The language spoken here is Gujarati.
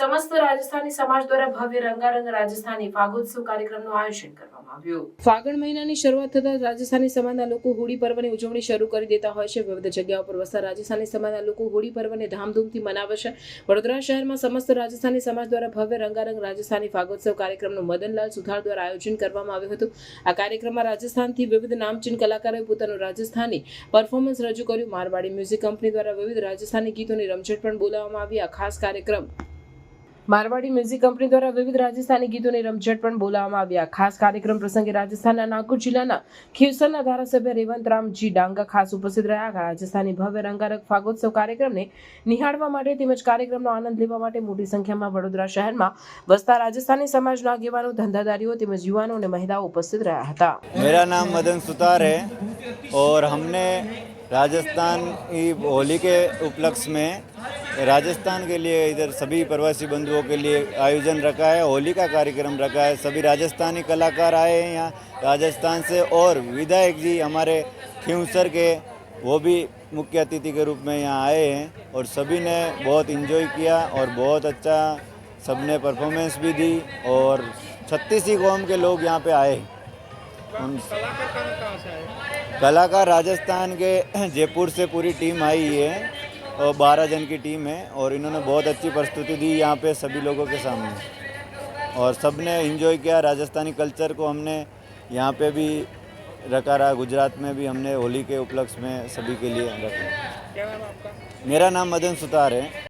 સમસ્ત રાજસ્થાની સમાજ દ્વારા ભવ્ય રંગારંગ રાજસ્થાની ફાગોત્સવ કાર્યક્રમનું આયોજન કરવામાં આવ્યું. ફાગણ મહિનાની શરૂઆત થતા રાજસ્થાની સમાજના લોકો હોળી પર્વની ઉજવણી શરૂ કરી દેતા હોય છે. વિવિધ જગ્યાઓ પર વસતા રાજસ્થાની સમાજના લોકો હોળી પર્વને ધામધૂમથી મનાવે છે. વડોદરા શહેરમાં સમસ્ત રાજસ્થાની સમાજ દ્વારા ભવ્ય રંગારંગ રાજસ્થાની ફાગોત્સવ કાર્યક્રમનું મદનલાલ સુથાર દ્વારા આયોજન કરવામાં આવ્યું હતું. આ કાર્યક્રમમાં રાજસ્થાનથી વિવિધ નામચીન કલાકારોએ પોતાનું રાજસ્થાની પરફોર્મન્સ રજૂ કર્યું. મારવાડી મ્યુઝિક કંપની દ્વારા વિવિધ રાજસ્થાની ગીતોની રમઝટ પણ બોલાવવામાં આવી. આ ખાસ કાર્યક્રમ મારવાડી મ્યુઝિક કંપની દ્વારા વિવિધ રાજસ્થાની ગીતોની રમઝટ પણ બોલાવવામાં આવ્યા ખાસ કાર્યક્રમ પ્રસંગે રાજસ્થાનના નાગપુર જિલ્લાના ખીવસરના ધારાસભ્ય રેવંતરામજી ડાંગા ખાસ ઉપસ્થિત રહ્યા રાજસ્થાની ભવ્ય રંગારંગ ફાગોત્સવ કાર્યક્રમને નિહાળવા માટે તેમજ કાર્યક્રમનો આનંદ લેવા માટે મોટી સંખ્યામાં વડોદરા શહેરમાં વસતા રાજસ્થાની સમાજના આગેવાનો ધંધાદારીઓ તેમજ યુવાનો અને મહિલાઓ ઉપસ્થિત રહ્યા હતા मेरा नाम मदन सुतार है और हमने राजस्थान होली के उपलक्ष्य में राजस्थान के लिए इधर सभी प्रवासी बंधुओं के लिए आयोजन रखा है, होली का कार्यक्रम रखा है। सभी राजस्थानी कलाकार आए हैं यहाँ। राजस्थान से और विधायक जी हमारे खिंवसर के, वो भी मुख्य अतिथि के रूप में यहाँ आए हैं और सभी ने बहुत इन्जॉय किया और बहुत अच्छा सबने परफॉर्मेंस भी दी और छत्तीस ही कौम के लोग यहाँ पे आए। उन कलाकार राजस्थान के जयपुर से पूरी टीम आई है और बारह जन की टीम है और इन्होंने बहुत अच्छी प्रस्तुति दी यहाँ पे सभी लोगों के सामने। और सबने एंजॉय किया, राजस्थानी कल्चर को हमने यहाँ पे भी रखा रहा, गुजरात में भी हमने होली के उपलक्ष्य में सभी के लिए रखा। मेरा नाम मदन सुतार है।